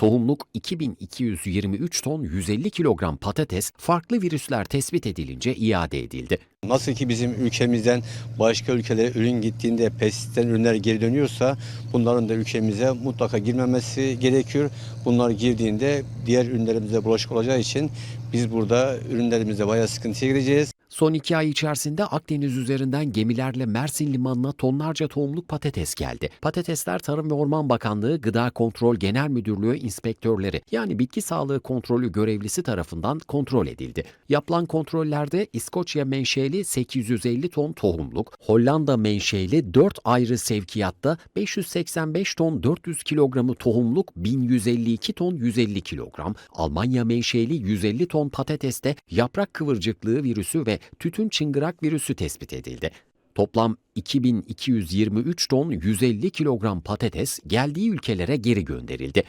Tohumluk 2223 ton 150 kilogram patates farklı virüsler tespit edilince iade edildi. Nasıl ki bizim ülkemizden başka ülkelere ürün gittiğinde pestisitten ürünler geri dönüyorsa bunların da ülkemize mutlaka girmemesi gerekiyor. Bunlar girdiğinde diğer ürünlerimize bulaşık olacağı için biz burada ürünlerimizde bayağı sıkıntıya gireceğiz. Son iki ay içerisinde Akdeniz üzerinden gemilerle Mersin limanına tonlarca tohumluk patates geldi. Patatesler Tarım ve Orman Bakanlığı Gıda Kontrol Genel Müdürlüğü inspektörleri yani bitki sağlığı kontrolü görevlisi tarafından kontrol edildi. Yapılan kontrollerde İskoçya menşeli 850 ton tohumluk, Hollanda menşeli 4 ayrı sevkiyatta 585 ton 400 kilogramı tohumluk, 1152 ton 150 kilogram, Almanya menşeli 150 ton patateste yaprak kıvırcıklığı virüsü ve tütün çıngırak virüsü tespit edildi. Toplam 2223 ton 150 kilogram patates geldiği ülkelere geri gönderildi.